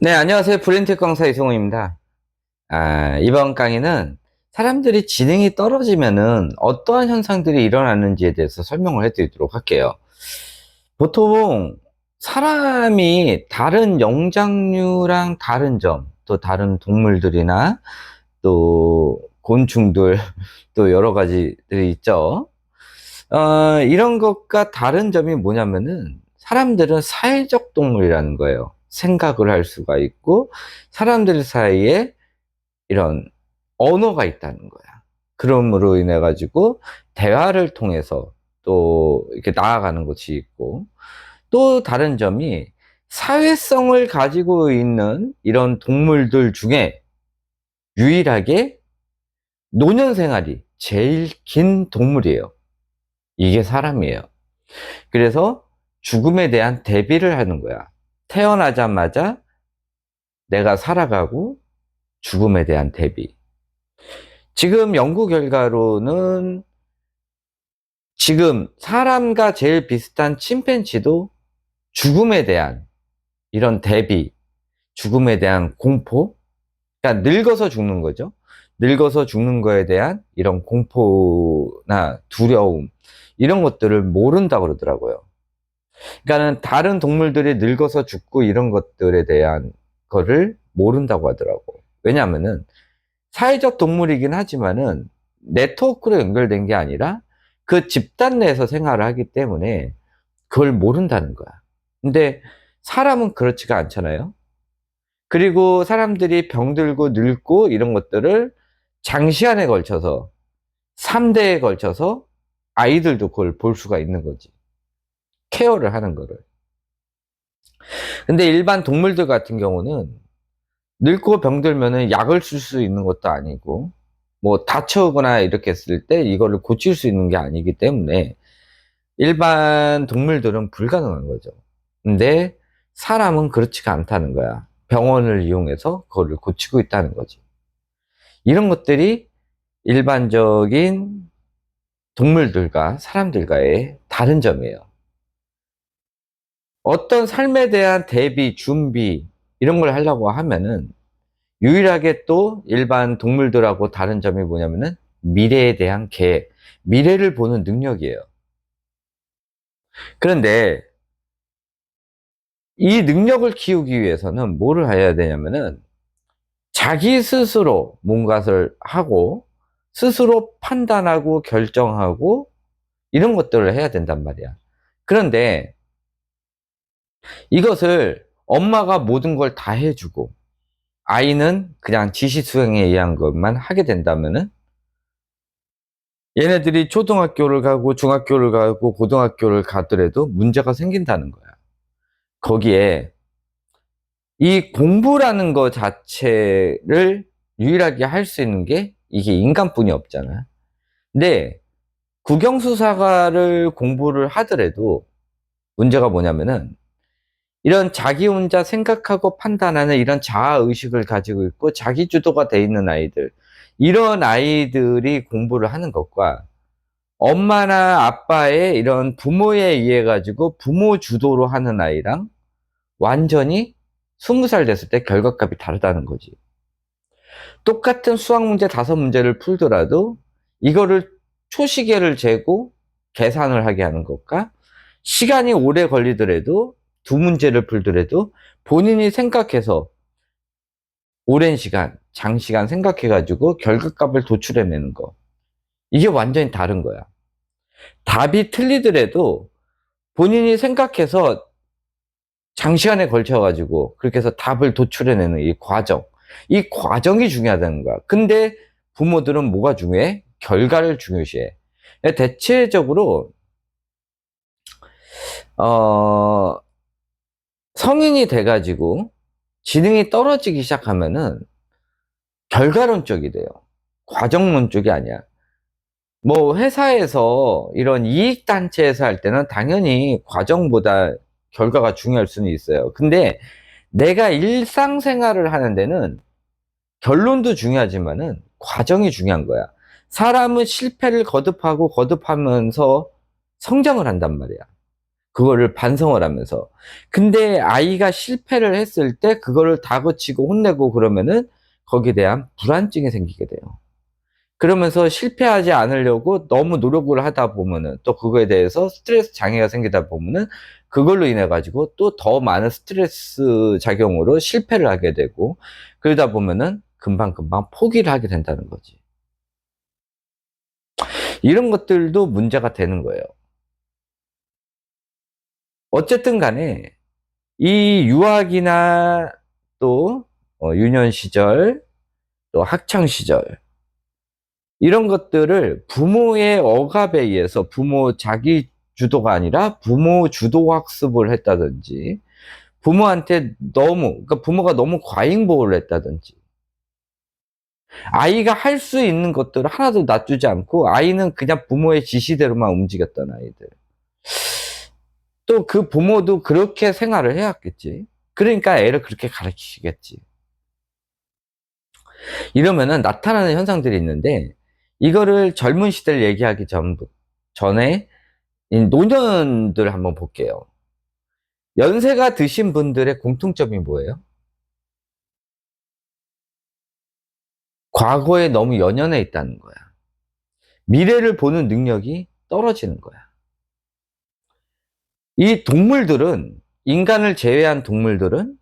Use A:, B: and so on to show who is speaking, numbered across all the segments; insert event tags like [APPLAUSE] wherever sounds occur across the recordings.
A: 네, 안녕하세요. 브랜텍 강사 이승호입니다. 아, 이번 강의는 사람들이 지능이 떨어지면은 어떠한 현상들이 일어나는지에 대해서 설명을 해드리도록 할게요. 보통 사람이 다른 영장류랑 다른 점, 또 다른 동물들이나 또 곤충들, [LAUGHS] 또 여러 가지들이 있죠. 어, 이런 것과 다른 점이 뭐냐면은 사람들은 사회적 동물이라는 거예요. 생각을 할 수가 있고 사람들 사이에 이런 언어가 있다는 거야. 그럼으로 인해 가지고 대화를 통해서 또 이렇게 나아가는 것이 있고 또 다른 점이 사회성을 가지고 있는 이런 동물들 중에 유일하게 노년 생활이 제일 긴 동물이에요. 이게 사람이에요. 그래서 죽음에 대한 대비를 하는 거야. 태어나자마자 내가 살아가고 죽음에 대한 대비. 지금 연구 결과로는 지금 사람과 제일 비슷한 침팬지도 죽음에 대한 이런 대비, 죽음에 대한 공포, 그러니까 늙어서 죽는 거죠. 늙어서 죽는 거에 대한 이런 공포나 두려움, 이런 것들을 모른다고 그러더라고요. 그러니까는 다른 동물들이 늙어서 죽고 이런 것들에 대한 거를 모른다고 하더라고. 왜냐하면은 사회적 동물이긴 하지만은 네트워크로 연결된 게 아니라 그 집단 내에서 생활을 하기 때문에 그걸 모른다는 거야. 근데 사람은 그렇지가 않잖아요. 그리고 사람들이 병들고 늙고 이런 것들을 장시간에 걸쳐서 3대에 걸쳐서 아이들도 그걸 볼 수가 있는 거지. 케어를 하는 거를. 근데 일반 동물들 같은 경우는 늙고 병들면은 약을 쓸 수 있는 것도 아니고 뭐 다쳐오거나 이렇게 했을 때 이거를 고칠 수 있는 게 아니기 때문에 일반 동물들은 불가능한 거죠. 근데 사람은 그렇지가 않다는 거야. 병원을 이용해서 그거를 고치고 있다는 거지. 이런 것들이 일반적인 동물들과 사람들과의 다른 점이에요. 어떤 삶에 대한 대비, 준비, 이런 걸 하려고 하면은 유일하게 또 일반 동물들하고 다른 점이 뭐냐면은 미래에 대한 계획, 미래를 보는 능력이에요. 그런데 이 능력을 키우기 위해서는 뭐를 해야 되냐면은 자기 스스로 뭔가를 하고 스스로 판단하고 결정하고 이런 것들을 해야 된단 말이야. 그런데 이것을 엄마가 모든 걸 다 해주고 아이는 그냥 지시 수행에 의한 것만 하게 된다면은 얘네들이 초등학교를 가고 중학교를 가고 고등학교를 가더라도 문제가 생긴다는 거야. 거기에 이 공부라는 것 자체를 유일하게 할 수 있는 게 이게 인간뿐이 없잖아. 근데 국영수사과를 공부를 하더라도 문제가 뭐냐면은 이런 자기 혼자 생각하고 판단하는 이런 자아의식을 가지고 있고 자기 주도가 돼 있는 아이들 이런 아이들이 공부를 하는 것과 엄마나 아빠의 이런 부모에 의해 가지고 부모 주도로 하는 아이랑 완전히 스무 살 됐을 때 결과값이 다르다는 거지. 똑같은 수학 문제 다섯 문제를 풀더라도 이거를 초시계를 재고 계산을 하게 하는 것과 시간이 오래 걸리더라도 두 문제를 풀더라도 본인이 생각해서 오랜 시간, 장시간 생각해가지고 결과값을 도출해내는 거. 이게 완전히 다른 거야. 답이 틀리더라도 본인이 생각해서 장시간에 걸쳐가지고 그렇게 해서 답을 도출해내는 이 과정. 이 과정이 중요하다는 거야. 근데 부모들은 뭐가 중요해? 결과를 중요시해. 대체적으로, 어, 성인이 돼가지고 지능이 떨어지기 시작하면은 결과론적이 돼요. 과정론 쪽이 아니야. 뭐 회사에서 이런 이익단체에서 할 때는 당연히 과정보다 결과가 중요할 수는 있어요. 근데 내가 일상생활을 하는 데는 결론도 중요하지만은 과정이 중요한 거야. 사람은 실패를 거듭하고 거듭하면서 성장을 한단 말이야. 그거를 반성을 하면서. 근데 아이가 실패를 했을 때 그거를 다그치고 혼내고 그러면은 거기에 대한 불안증이 생기게 돼요. 그러면서 실패하지 않으려고 너무 노력을 하다 보면은 또 그거에 대해서 스트레스 장애가 생기다 보면은 그걸로 인해 가지고 또 더 많은 스트레스 작용으로 실패를 하게 되고 그러다 보면은 금방금방 포기를 하게 된다는 거지. 이런 것들도 문제가 되는 거예요. 어쨌든 간에 이 유학이나 또 어, 유년 시절 또 학창 시절 이런 것들을 부모의 억압에 의해서 부모 자기 주도가 아니라 부모 주도 학습을 했다든지 부모한테 너무 그러니까 부모가 너무 과잉 보호를 했다든지 아이가 할 수 있는 것들을 하나도 놔두지 않고 아이는 그냥 부모의 지시대로만 움직였던 아이들. 또 그 부모도 그렇게 생활을 해왔겠지. 그러니까 애를 그렇게 가르치겠지. 이러면은 나타나는 현상들이 있는데 이거를 젊은 시대를 얘기하기 전, 전에 이 노년들 한번 볼게요. 연세가 드신 분들의 공통점이 뭐예요? 과거에 너무 연연해 있다는 거야. 미래를 보는 능력이 떨어지는 거야. 이 동물들은, 인간을 제외한 동물들은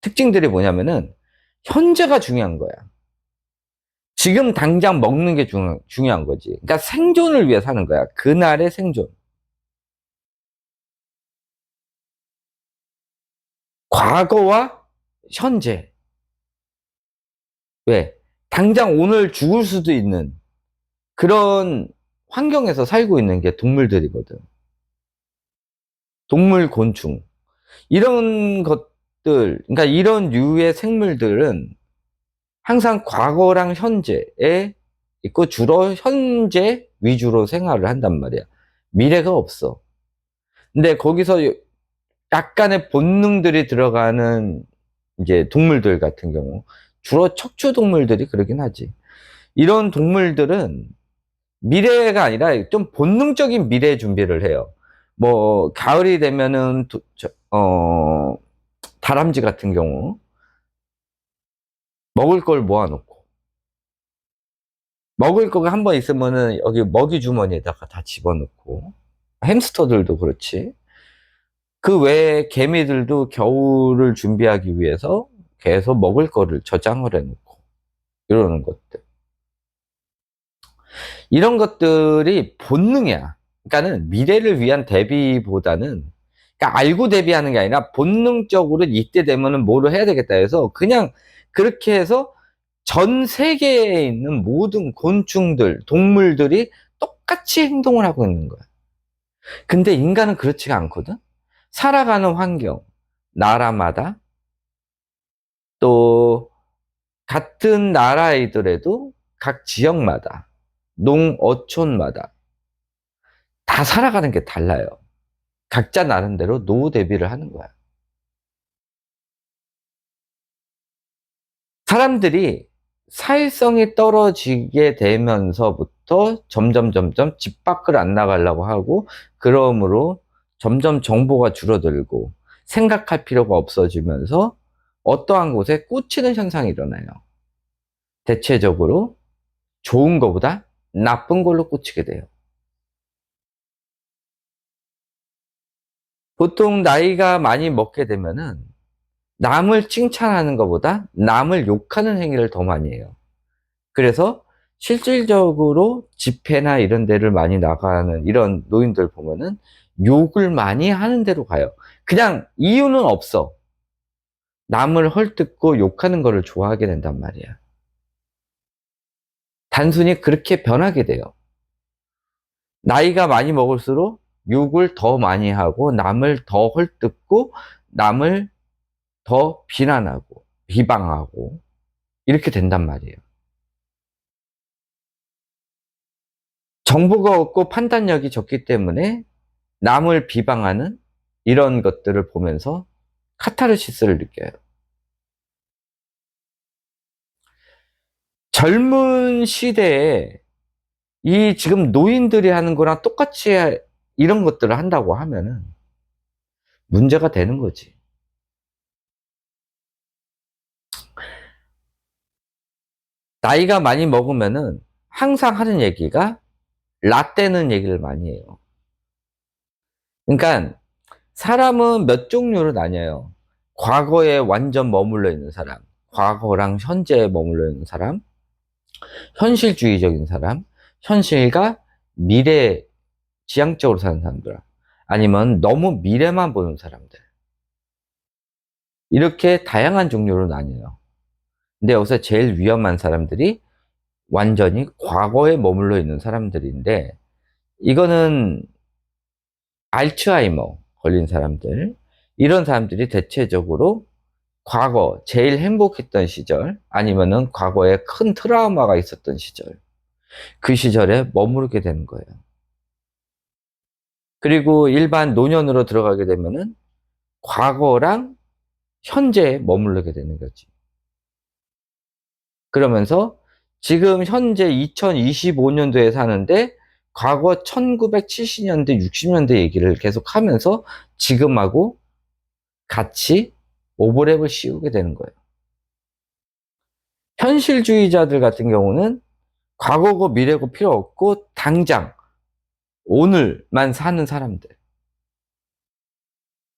A: 특징들이 뭐냐면은 현재가 중요한 거야. 지금 당장 먹는 게 중, 중요한 거지. 그러니까 생존을 위해 사는 거야. 그날의 생존. 과거와 현재. 왜? 당장 오늘 죽을 수도 있는 그런 환경에서 살고 있는 게 동물들이거든. 동물, 곤충. 이런 것들, 그러니까 이런 류의 생물들은 항상 과거랑 현재에 있고 주로 현재 위주로 생활을 한단 말이야. 미래가 없어. 근데 거기서 약간의 본능들이 들어가는 이제 동물들 같은 경우 주로 척추 동물들이 그러긴 하지. 이런 동물들은 미래가 아니라 좀 본능적인 미래 준비를 해요. 뭐 가을이 되면은 도, 저, 어, 다람쥐 같은 경우 먹을 걸 모아놓고 먹을 거가 한 번 있으면은 여기 먹이 주머니에다가 다 집어넣고 햄스터들도 그렇지. 그 외에 개미들도 겨울을 준비하기 위해서 계속 먹을 거를 저장을 해놓고 이러는 것들. 이런 것들이 본능이야. 그러니까는 미래를 위한 대비보다는 그러니까 알고 대비하는 게 아니라 본능적으로 이때 되면은 뭐를 해야 되겠다 해서 그냥 그렇게 해서 전 세계에 있는 모든 곤충들, 동물들이 똑같이 행동을 하고 있는 거야. 근데 인간은 그렇지가 않거든? 살아가는 환경, 나라마다 또 같은 나라이더라도 각 지역마다 농어촌마다 다 살아가는 게 달라요. 각자 나름대로 노후 대비를 하는 거야. 사람들이 사회성이 떨어지게 되면서부터 점점 점점 집 밖을 안 나가려고 하고 그러므로 점점 정보가 줄어들고 생각할 필요가 없어지면서 어떠한 곳에 꽂히는 현상이 일어나요. 대체적으로 좋은 것보다 나쁜 걸로 꽂히게 돼요. 보통 나이가 많이 먹게 되면은 남을 칭찬하는 것보다 남을 욕하는 행위를 더 많이 해요. 그래서 실질적으로 집회나 이런 데를 많이 나가는 이런 노인들 보면은 욕을 많이 하는 데로 가요. 그냥 이유는 없어. 남을 헐뜯고 욕하는 거를 좋아하게 된단 말이야. 단순히 그렇게 변하게 돼요. 나이가 많이 먹을수록 욕을 더 많이 하고 남을 더 헐뜯고 남을 더 비난하고 비방하고 이렇게 된단 말이에요. 정보가 없고 판단력이 적기 때문에 남을 비방하는 이런 것들을 보면서 카타르시스를 느껴요. 젊은 시대에 이 지금 노인들이 하는 거랑 똑같이 이런 것들을 한다고 하면은 문제가 되는 거지. 나이가 많이 먹으면은 항상 하는 얘기가 라떼는 얘기를 많이 해요. 그러니까 사람은 몇 종류로 나뉘어요. 과거에 완전 머물러 있는 사람, 과거랑 현재에 머물러 있는 사람, 현실주의적인 사람, 현실과 미래 지향적으로 사는 사람들, 아니면 너무 미래만 보는 사람들. 이렇게 다양한 종류로 나뉘어요. 근데 여기서 제일 위험한 사람들이 완전히 과거에 머물러 있는 사람들인데, 이거는 알츠하이머 걸린 사람들, 이런 사람들이 대체적으로 과거 제일 행복했던 시절, 아니면은 과거에 큰 트라우마가 있었던 시절, 그 시절에 머무르게 되는 거예요. 그리고 일반 노년으로 들어가게 되면은 과거랑 현재에 머무르게 되는 거지. 그러면서 지금 현재 2025년도에 사는데 과거 1970년대, 60년대 얘기를 계속 하면서 지금하고 같이 오버랩을 씌우게 되는 거예요. 현실주의자들 같은 경우는 과거고 미래고 필요 없고 당장 오늘만 사는 사람들.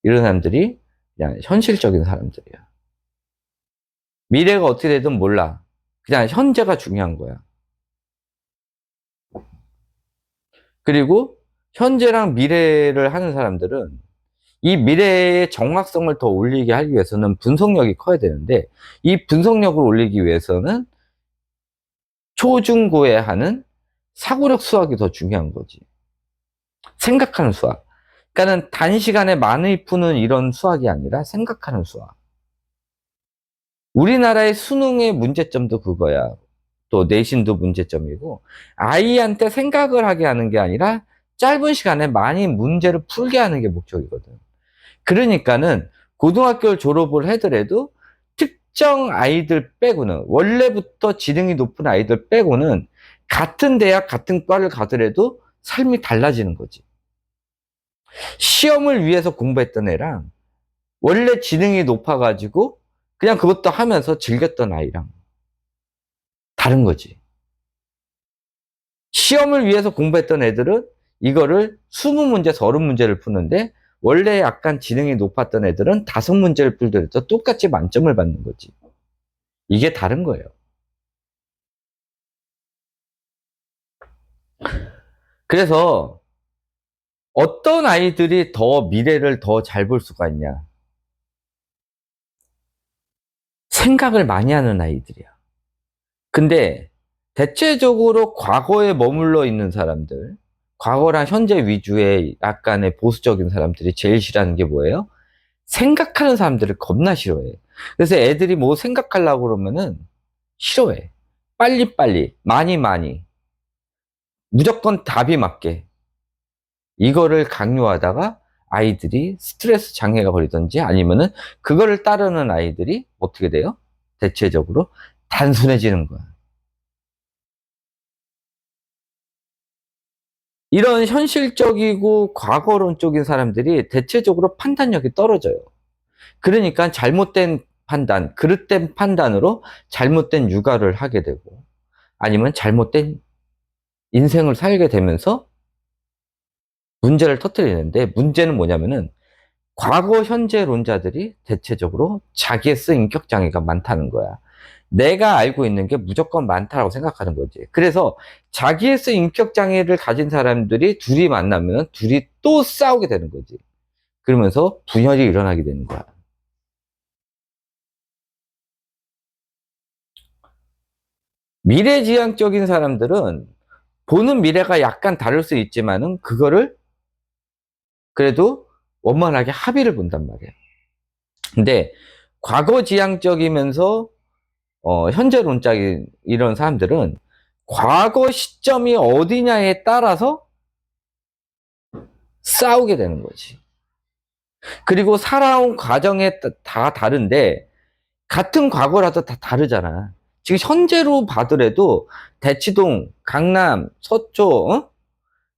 A: 이런 사람들이 그냥 현실적인 사람들이야. 미래가 어떻게 되든 몰라. 그냥 현재가 중요한 거야. 그리고 현재랑 미래를 하는 사람들은 이 미래의 정확성을 더 올리게 하기 위해서는 분석력이 커야 되는데 이 분석력을 올리기 위해서는 초중고에 하는 사고력 수학이 더 중요한 거지. 생각하는 수학. 그러니까는 단시간에 많이 푸는 이런 수학이 아니라 생각하는 수학. 우리나라의 수능의 문제점도 그거야. 또 내신도 문제점이고 아이한테 생각을 하게 하는 게 아니라 짧은 시간에 많이 문제를 풀게 하는 게 목적이거든. 그러니까는 고등학교를 졸업을 하더라도 특정 아이들 빼고는 원래부터 지능이 높은 아이들 빼고는 같은 대학 같은 과를 가더라도 삶이 달라지는 거지. 시험을 위해서 공부했던 애랑 원래 지능이 높아가지고 그냥 그것도 하면서 즐겼던 아이랑 다른 거지. 시험을 위해서 공부했던 애들은 이거를 20문제, 30문제를 푸는데 원래 약간 지능이 높았던 애들은 다섯 문제를 풀더라도 똑같이 만점을 받는 거지. 이게 다른 거예요. 그래서 어떤 아이들이 더 미래를 더 잘 볼 수가 있냐? 생각을 많이 하는 아이들이야. 근데 대체적으로 과거에 머물러 있는 사람들, 과거랑 현재 위주의 약간의 보수적인 사람들이 제일 싫어하는 게 뭐예요? 생각하는 사람들을 겁나 싫어해. 그래서 애들이 뭐 생각하려고 그러면은 싫어해. 빨리빨리, 많이 많이. 무조건 답이 맞게. 이거를 강요하다가 아이들이 스트레스 장애가 걸리든지 아니면은 그거를 따르는 아이들이 어떻게 돼요? 대체적으로 단순해지는 거야. 이런 현실적이고 과거론적인 사람들이 대체적으로 판단력이 떨어져요. 그러니까 잘못된 판단, 그릇된 판단으로 잘못된 육아를 하게 되고 아니면 잘못된 인생을 살게 되면서 문제를 터뜨리는데 문제는 뭐냐면은 과거 현재론자들이 대체적으로 자기의 인격 장애가 많다는 거야. 내가 알고 있는 게 무조건 많다라고 생각하는 거지. 그래서 자기에서 인격 장애를 가진 사람들이 둘이 만나면 둘이 또 싸우게 되는 거지. 그러면서 분열이 일어나게 되는 거야. 미래지향적인 사람들은 보는 미래가 약간 다를 수 있지만은 그거를 그래도 원만하게 합의를 본단 말이야. 근데 과거 지향적이면서 어, 현재론적인 이런 사람들은 과거 시점이 어디냐에 따라서 싸우게 되는 거지. 그리고 살아온 과정에 다 다른데 같은 과거라도 다 다르잖아. 지금 현재로 봐더라도 대치동, 강남, 서초, 어?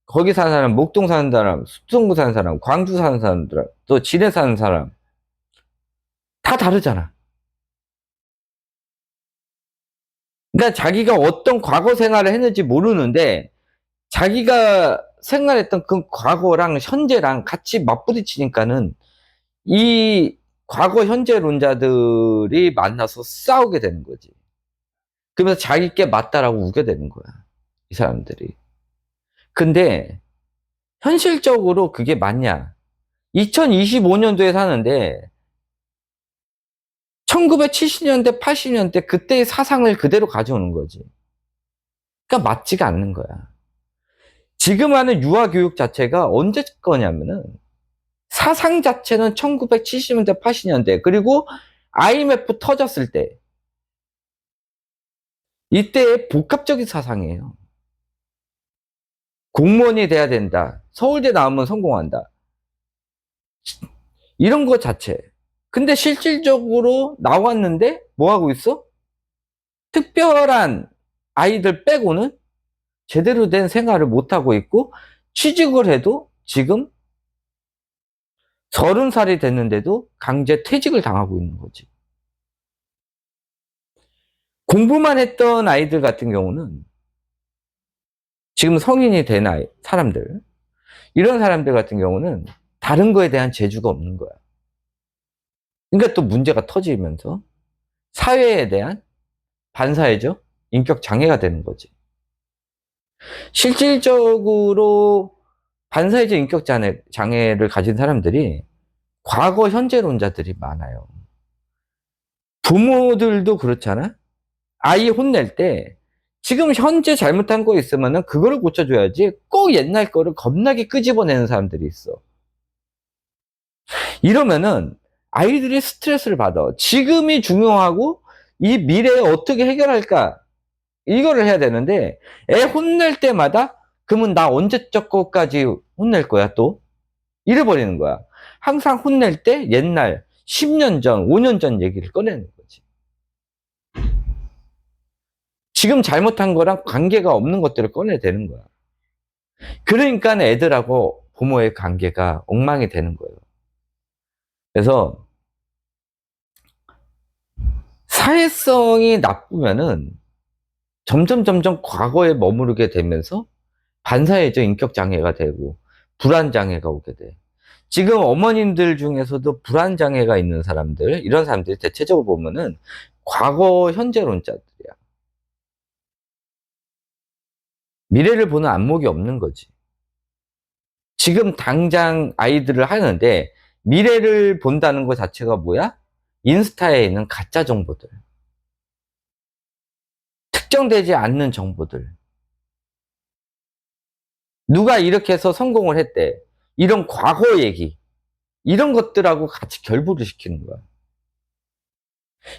A: 거기 사는 사람, 목동 사는 사람, 수성구 사는 사람, 광주 사는 사람들, 또 진해 사는 사람, 다 다르잖아. 그러니까 자기가 어떤 과거 생활을 했는지 모르는데, 자기가 생활했던 그 과거랑 현재랑 같이 맞부딪히니까는 이 과거 현재론자들이 만나서 싸우게 되는 거지. 그러면서 자기께 맞다라고 우게 되는 거야. 이 사람들이. 근데 현실적으로 그게 맞냐? 2025년도에 사는데 1970년대, 80년대 그때의 사상을 그대로 가져오는 거지. 그러니까 맞지가 않는 거야. 지금 하는 유아 교육 자체가 언제 거냐면은 사상 자체는 1970년대, 80년대 그리고 IMF 터졌을 때 이때의 복합적인 사상이에요. 공무원이 돼야 된다. 서울대 나오면 성공한다. 이런 거 자체. 근데 실질적으로 나왔는데 뭐 하고 있어? 특별한 아이들 빼고는 제대로 된 생활을 못 하고 있고 취직을 해도 지금 서른 살이 됐는데도 강제 퇴직을 당하고 있는 거지. 공부만 했던 아이들 같은 경우는 지금 성인이 된 아이, 사람들, 이런 사람들 같은 경우는 다른 거에 대한 재주가 없는 거야. 그러니까 또 문제가 터지면서 사회에 대한 반사회적 인격 장애가 되는 거지. 실질적으로 반사회적 인격 장애, 장애를 가진 사람들이 과거 현재론자들이 많아요. 부모들도 그렇잖아? 아이 혼낼 때 지금 현재 잘못한 거 있으면은 그거를 고쳐줘야지 꼭 옛날 거를 겁나게 끄집어내는 사람들이 있어. 이러면은 아이들이 스트레스를 받아. 지금이 중요하고 이 미래에 어떻게 해결할까? 이거를 해야 되는데 애 혼낼 때마다 그러면 나 언제적 거까지 혼낼 거야 또? 이래버리는 거야. 항상 혼낼 때 옛날 10년 전, 5년 전 얘기를 꺼내는 거지. 지금 잘못한 거랑 관계가 없는 것들을 꺼내대는 거야. 그러니까 애들하고 부모의 관계가 엉망이 되는 거예요. 그래서 사회성이 나쁘면은 점점 점점 과거에 머무르게 되면서 반사회적 인격 장애가 되고 불안 장애가 오게 돼. 지금 어머님들 중에서도 불안 장애가 있는 사람들 이런 사람들이 대체적으로 보면은 과거 현재론자들 미래를 보는 안목이 없는 거지. 지금 당장 아이들을 하는데 미래를 본다는 것 자체가 뭐야? 인스타에 있는 가짜 정보들. 특정되지 않는 정보들. 누가 이렇게 해서 성공을 했대. 이런 과거 얘기. 이런 것들하고 같이 결부를 시키는 거야.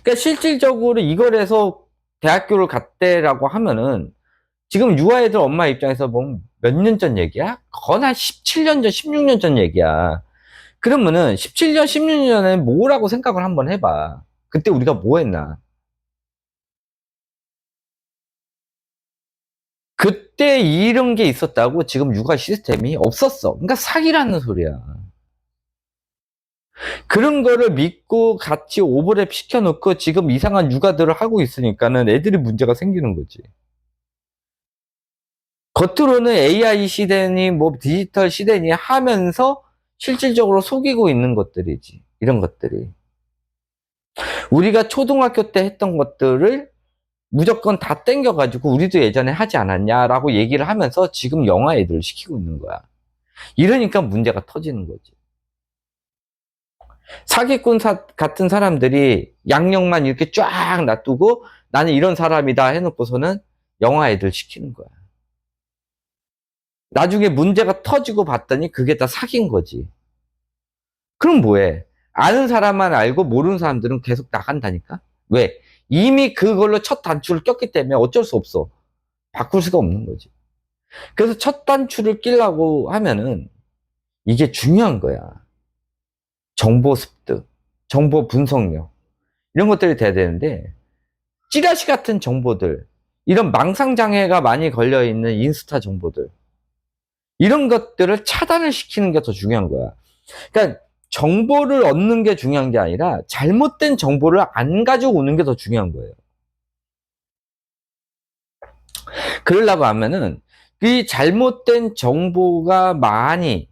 A: 그러니까 실질적으로 이걸 해서 대학교를 갔대라고 하면은 지금 유아애들 엄마 입장에서 보면 몇 년 전 얘기야? 한 17년 전, 16년 전 얘기야. 그러면은 17년, 16년 전에 뭐라고 생각을 한번 해봐. 그때 우리가 뭐 했나? 그때 이런 게 있었다고 지금 육아 시스템이 없었어. 그러니까 사기라는 소리야. 그런 거를 믿고 같이 오버랩 시켜놓고 지금 이상한 육아들을 하고 있으니까는 애들이 문제가 생기는 거지. 겉으로는 AI 시대니 뭐 디지털 시대니 하면서 실질적으로 속이고 있는 것들이지. 이런 것들이. 우리가 초등학교 때 했던 것들을 무조건 다 땡겨가지고 우리도 예전에 하지 않았냐라고 얘기를 하면서 지금 영화 애들을 시키고 있는 거야. 이러니까 문제가 터지는 거지. 사기꾼 사, 같은 사람들이 양력만 이렇게 쫙 놔두고 나는 이런 사람이다 해놓고서는 영화 애들 시키는 거야. 나중에 문제가 터지고 봤더니 그게 다 사기인 거지. 그럼 뭐해? 아는 사람만 알고 모르는 사람들은 계속 나간다니까? 왜? 이미 그걸로 첫 단추를 꼈기 때문에 어쩔 수 없어. 바꿀 수가 없는 거지. 그래서 첫 단추를 끼려고 하면은 이게 중요한 거야. 정보 습득, 정보 분석력, 이런 것들이 돼야 되는데, 찌라시 같은 정보들, 이런 망상장애가 많이 걸려있는 인스타 정보들, 이런 것들을 차단을 시키는 게 더 중요한 거야. 그러니까 정보를 얻는 게 중요한 게 아니라 잘못된 정보를 안 가지고 오는 게 더 중요한 거예요. 그러려고 하면은 이 잘못된 정보가 많이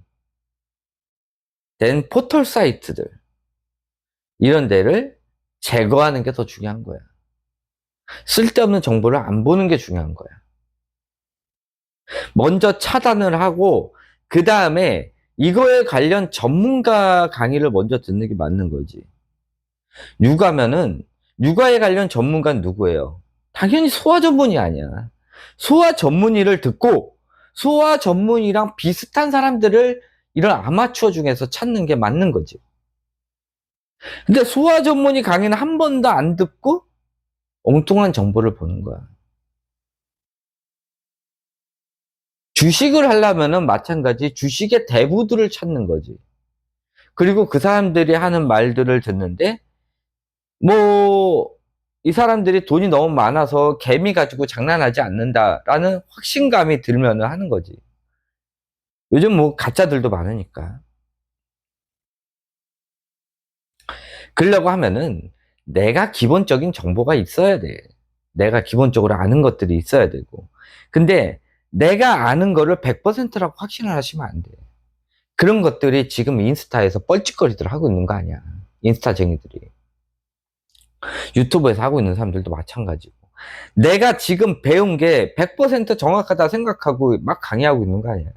A: 된 포털 사이트들 이런 데를 제거하는 게 더 중요한 거야. 쓸데없는 정보를 안 보는 게 중요한 거야. 먼저 차단을 하고 그 다음에 이거에 관련 전문가 강의를 먼저 듣는 게 맞는 거지. 육아면은 육아에 관련 전문가는 누구예요? 당연히 소아 전문이 아니야. 소아 전문의를 듣고 소아 전문의랑 비슷한 사람들을 이런 아마추어 중에서 찾는 게 맞는 거지. 근데 소아 전문의 강의는 한 번도 안 듣고 엉뚱한 정보를 보는 거야. 주식을 하려면은 마찬가지 주식의 대부들을 찾는 거지. 그리고 그 사람들이 하는 말들을 듣는데, 뭐, 이 사람들이 돈이 너무 많아서 개미 가지고 장난하지 않는다라는 확신감이 들면은 하는 거지. 요즘 뭐 가짜들도 많으니까. 그러려고 하면은 내가 기본적인 정보가 있어야 돼. 내가 기본적으로 아는 것들이 있어야 되고. 근데 내가 아는 거를 100%라고 확신을 하시면 안 돼. 그런 것들이 지금 인스타에서 뻘짓거리들 하고 있는 거 아니야. 인스타쟁이들이. 유튜브에서 하고 있는 사람들도 마찬가지고. 내가 지금 배운 게 100% 정확하다 생각하고 막 강의하고 있는 거 아니야.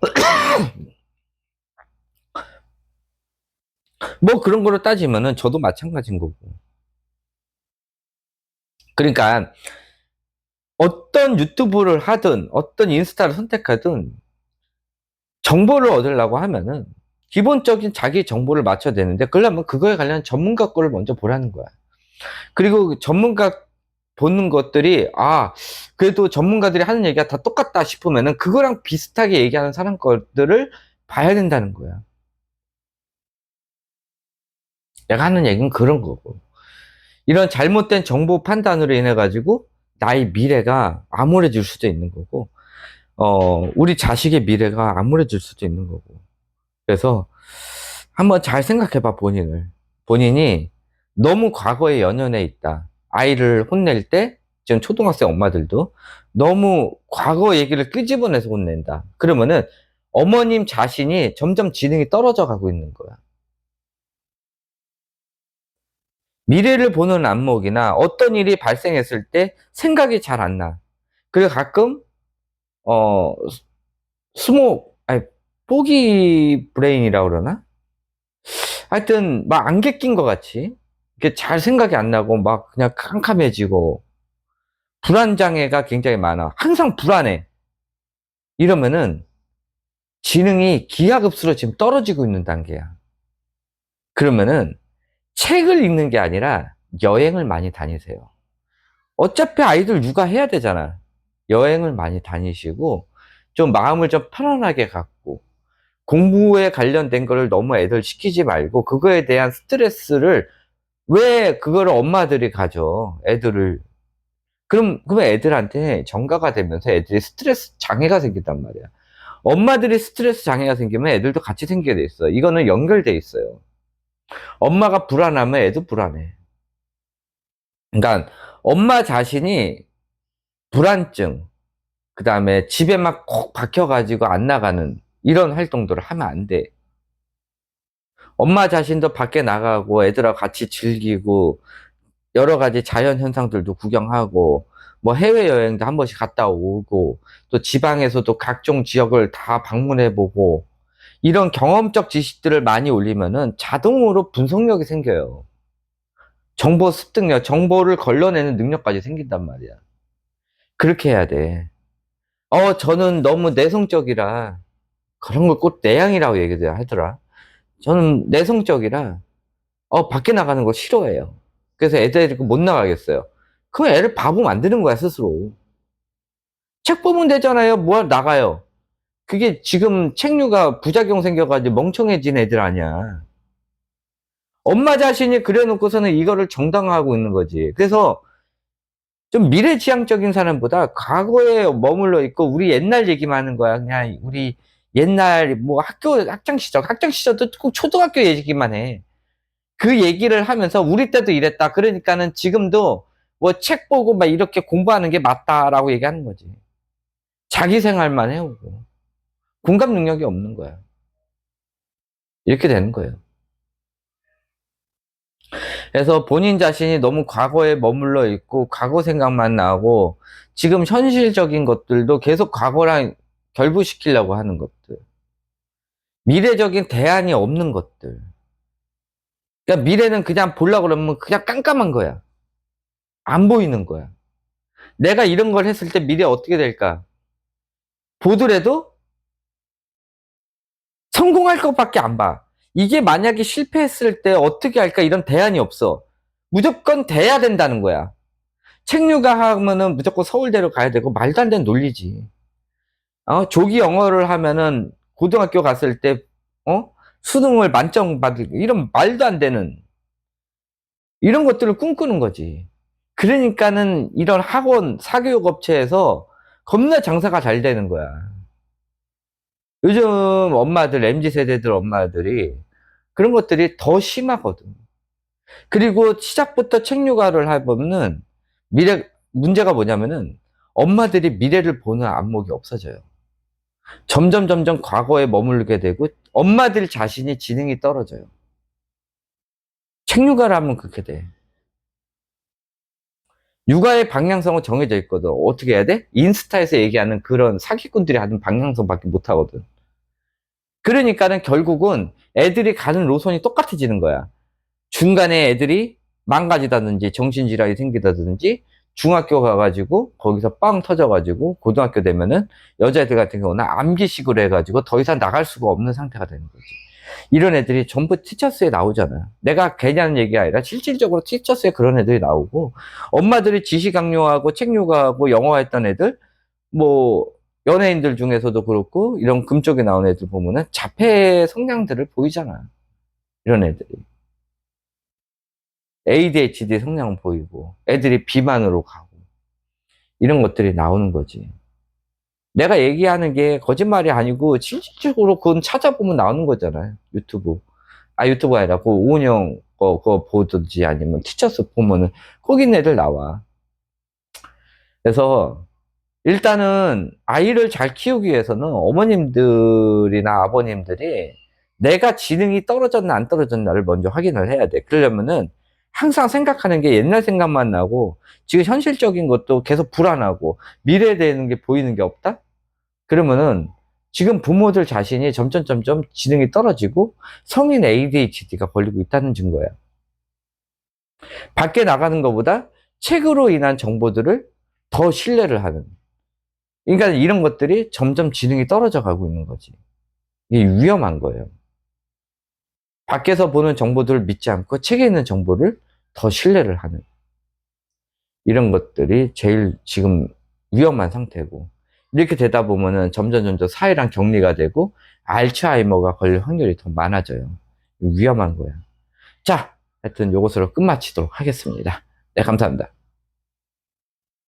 A: [COUGHS] 뭐 그런 거로 따지면은 저도 마찬가지인 거고. 그러니까 어떤 유튜브를 하든 어떤 인스타를 선택하든 정보를 얻으려고 하면은 기본적인 자기 정보를 맞춰야 되는데 그러려면 그거에 관련 전문가 거를 먼저 보라는 거야. 그리고 그 전문가 보는 것들이 아 그래도 전문가들이 하는 얘기가 다 똑같다 싶으면은 그거랑 비슷하게 얘기하는 사람 것들을 봐야 된다는 거야. 내가 하는 얘기는 그런 거고. 이런 잘못된 정보 판단으로 인해 가지고 나의 미래가 암울해질 수도 있는 거고, 어, 우리 자식의 미래가 암울해질 수도 있는 거고. 그래서 한번 잘 생각해 봐, 본인을. 본인이 너무 과거에 연연해 있다. 아이를 혼낼 때, 지금 초등학생 엄마들도 너무 과거 얘기를 끄집어내서 혼낸다. 그러면은 어머님 자신이 점점 지능이 떨어져 가고 있는 거야. 미래를 보는 안목이나 어떤 일이 발생했을 때 생각이 잘 안 나. 그리고 가끔, 어, 스모, 아니, 포기 브레인이라고 그러나? 하여튼, 막 안개 낀 것 같이. 이렇게 잘 생각이 안 나고, 막 그냥 캄캄해지고, 불안 장애가 굉장히 많아. 항상 불안해. 이러면은, 지능이 기하급수로 지금 떨어지고 있는 단계야. 그러면은, 책을 읽는 게 아니라 여행을 많이 다니세요. 어차피 아이들 육아해야 되잖아. 여행을 많이 다니시고 좀 마음을 좀 편안하게 갖고 공부에 관련된 거를 너무 애들 시키지 말고 그거에 대한 스트레스를 왜 그거를 엄마들이 가져 애들을 그럼 그럼 애들한테 정가가 되면서 애들이 스트레스 장애가 생긴단 말이야. 엄마들이 스트레스 장애가 생기면 애들도 같이 생기게 돼 있어. 이거는 연결돼 있어요. 엄마가 불안하면 애도 불안해. 그러니까 엄마 자신이 불안증, 그 다음에 집에 막 콕 박혀가지고 안 나가는 이런 활동들을 하면 안 돼. 엄마 자신도 밖에 나가고 애들하고 같이 즐기고 여러 가지 자연 현상들도 구경하고 뭐 해외 여행도 한 번씩 갔다 오고 또 지방에서도 각종 지역을 다 방문해 보고 이런 경험적 지식들을 많이 올리면은 자동으로 분석력이 생겨요. 정보 습득력, 정보를 걸러내는 능력까지 생긴단 말이야. 그렇게 해야 돼. 어, 저는 너무 내성적이라 그런 걸 꼭 내향이라고 얘기를 하더라. 저는 내성적이라 어, 밖에 나가는 거 싫어해요. 그래서 애들 데리고 못 나가겠어요. 그럼 애를 바보 만드는 거야, 스스로. 책 보면 되잖아요. 뭐 나가요. 그게 지금 책류가 부작용 생겨가지고 멍청해진 애들 아니야. 엄마 자신이 그래놓고서는 이거를 정당화하고 있는 거지. 그래서 좀 미래지향적인 사람보다 과거에 머물러 있고 우리 옛날 얘기만 하는 거야. 그냥 우리 옛날 뭐 학교 학창 시절, 학창 시절도 꼭 초등학교 얘기만 해. 그 얘기를 하면서 우리 때도 이랬다. 그러니까는 지금도 뭐 책 보고 막 이렇게 공부하는 게 맞다라고 얘기하는 거지. 자기 생활만 해오고 공감 능력이 없는 거야. 이렇게 되는 거예요. 그래서 본인 자신이 너무 과거에 머물러 있고 과거 생각만 나고 지금 현실적인 것들도 계속 과거랑 결부시키려고 하는 것들. 미래적인 대안이 없는 것들. 그러니까 미래는 그냥 보려고 그러면 그냥 깜깜한 거야. 안 보이는 거야. 내가 이런 걸 했을 때 미래 어떻게 될까? 보더라도 성공할 것밖에 안 봐. 이게 만약에 실패했을 때 어떻게 할까 이런 대안이 없어. 무조건 돼야 된다는 거야. 책류가 하면은 무조건 서울대로 가야 되고 말도 안 되는 논리지. 어, 조기 영어를 하면은 고등학교 갔을 때 어? 수능을 만점 받을 이런 말도 안 되는 이런 것들을 꿈꾸는 거지. 그러니까는 이런 학원 사교육 업체에서 겁나 장사가 잘 되는 거야. 요즘 엄마들 MZ 세대들 엄마들이 그런 것들이 더 심하거든. 그리고 시작부터 책류가를 해보면은 미래 문제가 뭐냐면은 엄마들이 미래를 보는 안목이 없어져요. 점점 점점 과거에 머물게 되고 엄마들 자신이 지능이 떨어져요. 하면 그렇게 돼. 육아의 방향성은 정해져 있거든. 어떻게 해야 돼? 인스타에서 얘기하는 그런 사기꾼들이 하는 방향성밖에 못 하거든. 그러니까는 결국은 애들이 가는 노선이 똑같아지는 거야. 중간에 애들이 망가지다든지 정신질환이 생기다든지 중학교 가가지고 거기서 빵 터져가지고 고등학교 되면은 여자애들 같은 경우는 암기식으로 해가지고 더 이상 나갈 수가 없는 상태가 되는 거지. 이런 애들이 전부 티처스에 나오잖아. 내가 괜히 하는 얘기가 아니라 실질적으로 티처스에 그런 애들이 나오고 엄마들이 지시 강요하고 책 요구하고 영어했던 애들 뭐 연예인들 중에서도 그렇고 이런 금 쪽에 나온 애들 보면은 자폐 성향들을 보이잖아. 이런 애들이. ADHD 성향은 보이고 애들이 비만으로 가고 이런 것들이 나오는 거지. 내가 얘기하는 게 거짓말이 아니고 실질적으로 그건 찾아보면 나오는 거잖아요. 유튜브. 아 유튜브가 아니라 그 오은영 거, 거 보든지 아니면 티처스 보면은 있는 애들 나와. 그래서 일단은 아이를 잘 키우기 위해서는 어머님들이나 아버님들이 내가 지능이 떨어졌나 안 떨어졌나를 먼저 확인을 해야 돼. 그러려면은 항상 생각하는 게 옛날 생각만 나고 지금 현실적인 것도 계속 불안하고 미래에 대한 게 보이는 게 없다? 그러면은 지금 부모들 자신이 점점 점점 지능이 떨어지고 성인 ADHD가 걸리고 있다는 증거야. 밖에 나가는 것보다 책으로 인한 정보들을 더 신뢰를 하는. 그러니까 이런 것들이 점점 지능이 떨어져 가고 있는 거지. 이게 위험한 거예요. 밖에서 보는 정보들을 믿지 않고 책에 있는 정보를 더 신뢰를 하는 이런 것들이 제일 지금 위험한 상태고 이렇게 되다 보면은 점점 점점 사회랑 격리가 되고 알츠하이머가 걸릴 확률이 더 많아져요. 위험한 거야. 자, 하여튼 요것으로 끝마치도록 하겠습니다. 네, 감사합니다.